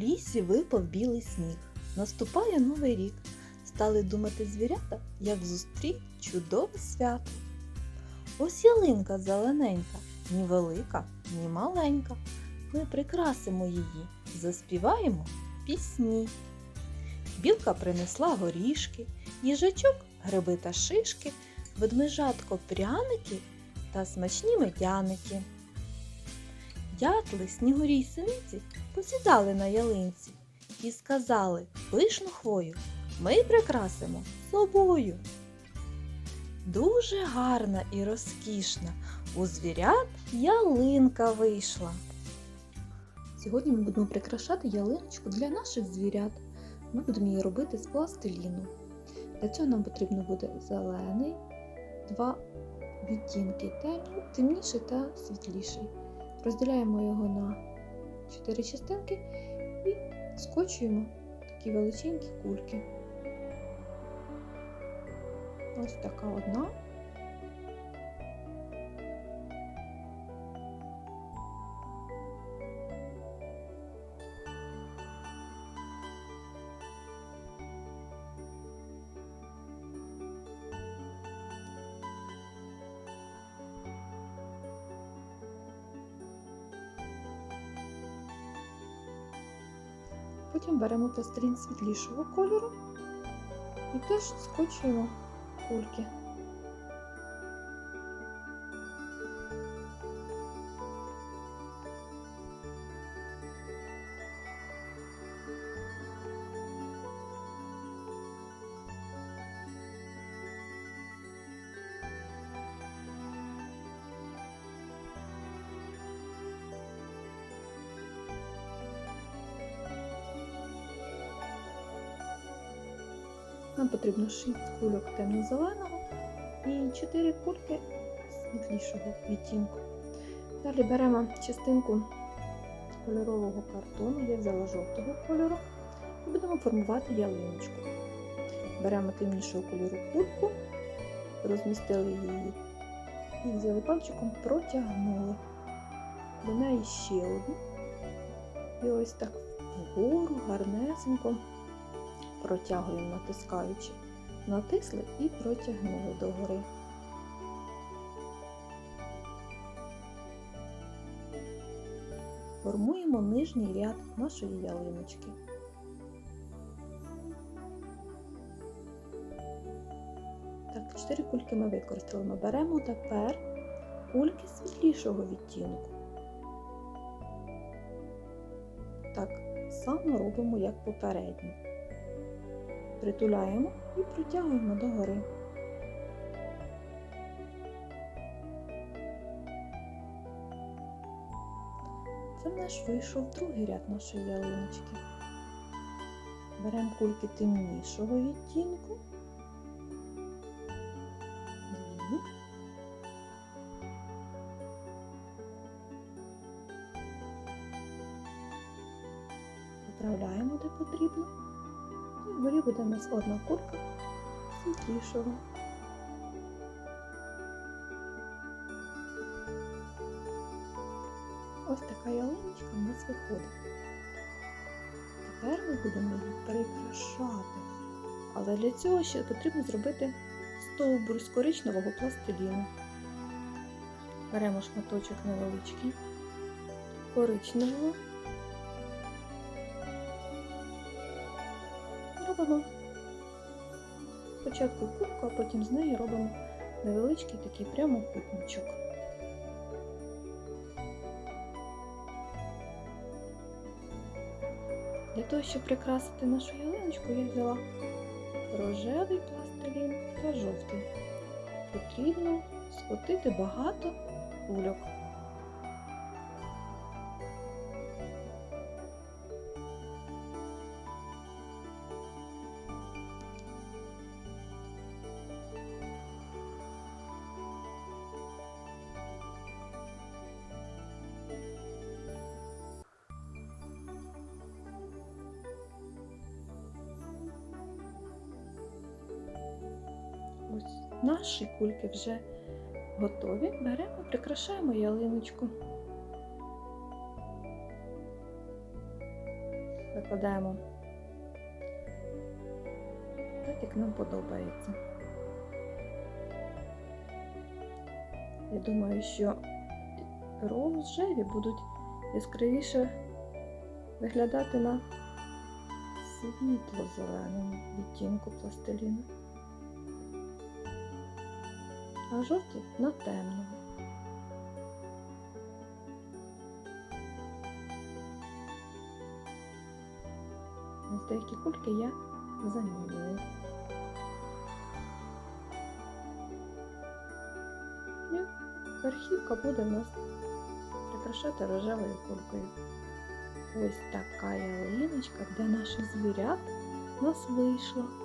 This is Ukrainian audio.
лісі випав білий сніг. Наступає новий рік. Стали думати звірята, як зустріть чудове свято. Ось ялинка зелененька, ні велика, ні маленька. Ми прикрасимо її, заспіваємо пісні. Білка принесла горішки, їжачок гриби та шишки, ведмежатко пряники та смачні медяники. Дятли, снігурі й синиці посідали на ялинці і сказали пишну хвою ми прикрасимо собою. Дуже гарна і розкішна у звірят ялинка вийшла. Сьогодні ми будемо прикрашати ялиночку для наших звірят. Ми будемо її робити з пластиліну. Для цього нам потрібно буде зелений, два відтінки темні, темніший та світліший. Розділяємо його на 4 частинки і скочуємо такі величенькі кульки. Ось така одна. Потім беремо пластилін світлішого кольору і теж скочуємо кульки. Нам потрібно 6 кульок темно-зеленого і 4 кульки світлішого відтінку. Далі беремо частинку кольорового картону, я взяла жовтого кольору, і будемо формувати ялиночку. Беремо темнішого кольору кульку, розмістили її і взяли пальчиком, протягнули до неї ще одну. І ось так вгору гарнесенько протягуємо, натискаючи. Натисли і протягнули догори. Формуємо нижній ряд нашої ялиночки. Так, чотири кульки ми використали. Ми беремо тепер кульки світлішого відтінку. Так само робимо, як попередньо притуляємо і протягуємо догори. Це в наш вийшов другий ряд нашої ялиночки. Беремо кульки темнішого відтінку. Дві. Поправляємо де потрібно. І вгорі буде у нас одна курка світлішого. Ось така ялиночка у нас виходить. Тепер ми будемо її прикрашати. Але для цього ще потрібно зробити стовбур з коричневого пластиліну. Беремо шматочок невеличкий, коричневого. Робимо спочатку кубку, а потім з неї робимо невеличкий такий прямокутничок. Для того, щоб прикрасити нашу ялиночку, я взяла рожевий пластилін та жовтий. Потрібно скотити багато кульок. Наші кульки вже готові. Беремо, прикрашаємо ялиночку. складаємо так, як нам подобається. Я думаю, що рожеві будуть яскравіше виглядати на світло-зеленому відтінку пластиліну, а жовті на темному. Ось деякі кульки я замінюю. І верхівка буде в нас прикрашати рожевою кулькою. Ось така ялиночка для наших звірят у нас вийшла.